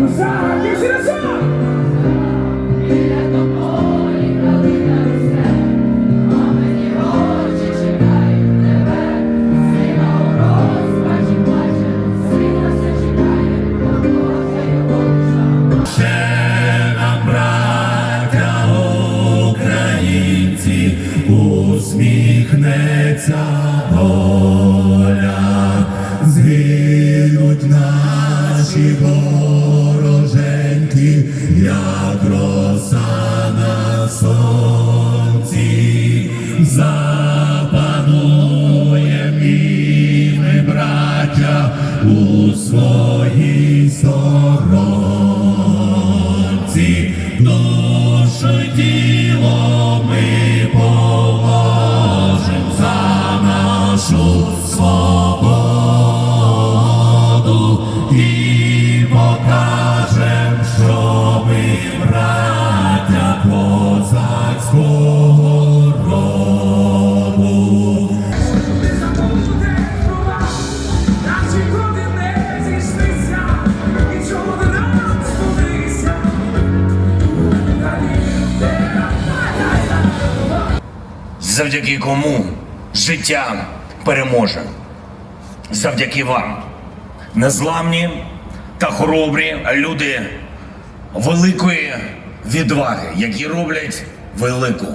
назад, і всі українці, усміхнеться доля, згинуть наші вороженьки, як роса на сонці, запанує ми, браття, у своїй Далі йде, завдяки кому життя переможе. Завдяки вам. Незламні та хоробрі люди великої відваги, які роблять велику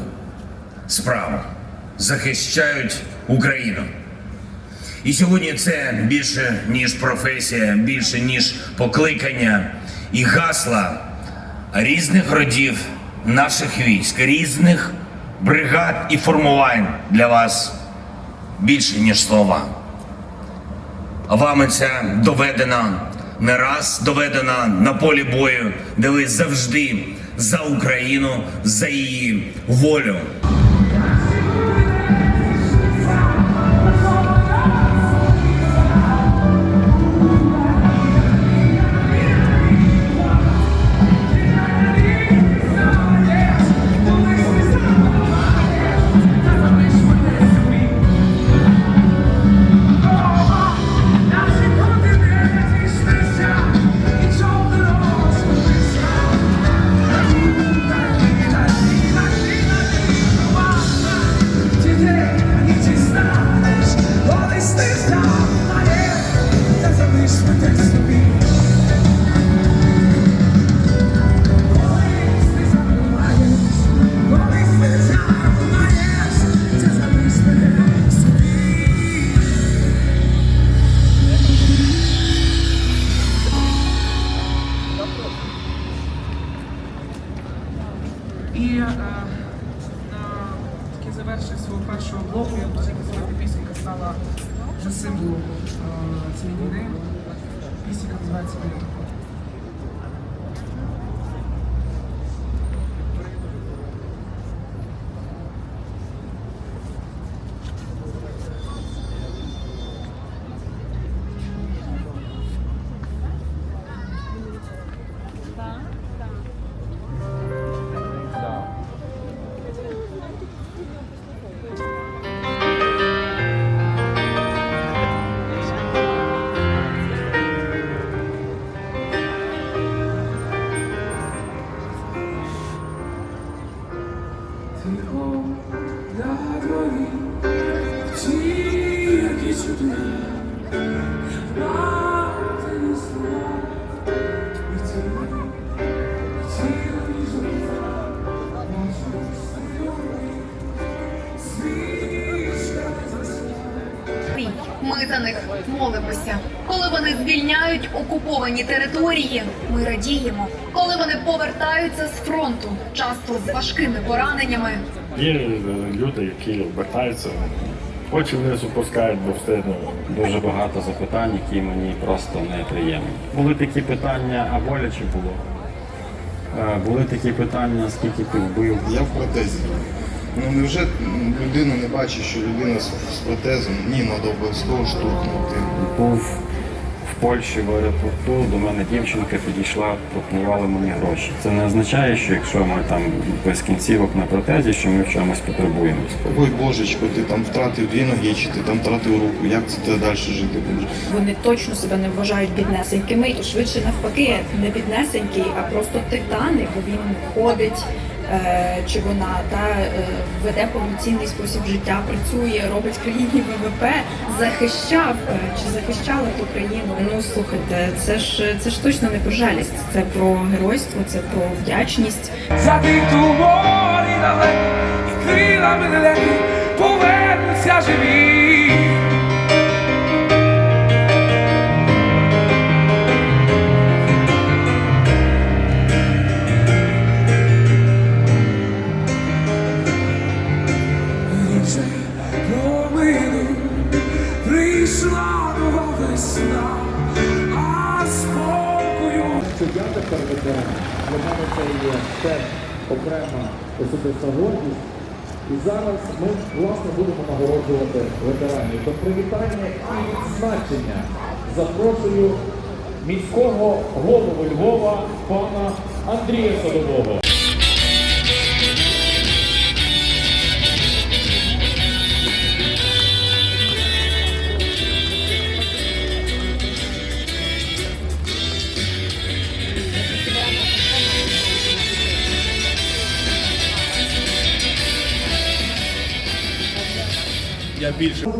справу, захищають Україну. І сьогодні це більше ніж професія, більше ніж покликання і гасла різних родів наших військ, різних бригад і формувань для вас більше ніж слова. А Вами це доведено не раз доведено на полі бою, де ви завжди за Україну, за її волю. Вже символом е, цієї війни. Пісенька називається. За них молимося. Коли вони звільняють окуповані території, ми радіємо. Коли вони повертаються з фронту, часто з важкими пораненнями, Є е, люди, які вертаються, очі вниз опускають, бо встигну. Дуже багато запитань, які мені просто неприємні. Були такі питання, а боляче було. Е, Були такі питання, скільки ти вбив. Я в протезі. Ну невже людина не бачить, що людина з, з протезом ні, треба обов'язково штурхнути. Був в Польщі в аеропорту до мене дівчинка підійшла, пропонувала мені гроші. Це не означає, що якщо ми там без кінцівок на протезі, що ми в чомусь потребуємось. Ой, божечко, ти там втратив дві ноги, чи ти там втратив руку. Як це ти далі жити будеш? Вони точно себе не вважають біднесенькими, і швидше навпаки, не біднесенький, а просто титани, бо він ходить. Е, Чи вона та е, веде повноцінний спосіб життя, працює, робить країні ВВП, захищав е, чи захищала ту країну. Ну слухайте, це ж це ж точно не про жалість, це про геройство, це про вдячність. За тих туморі далеко і крилами далекі повернуться живі. Теж окрема особиста гордість. І зараз ми власне будемо нагороджувати ветеранів. До привітання і відзначення запрошую міського голову Львова пана Андрія Садового. І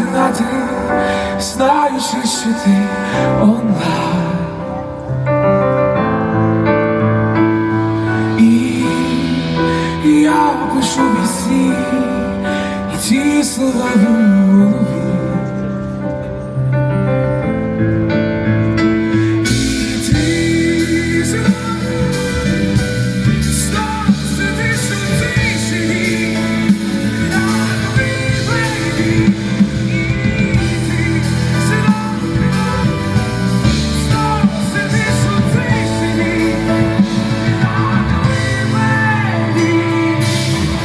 важко знаєш лише ти онлайн. І я пишу вісні, і ті слова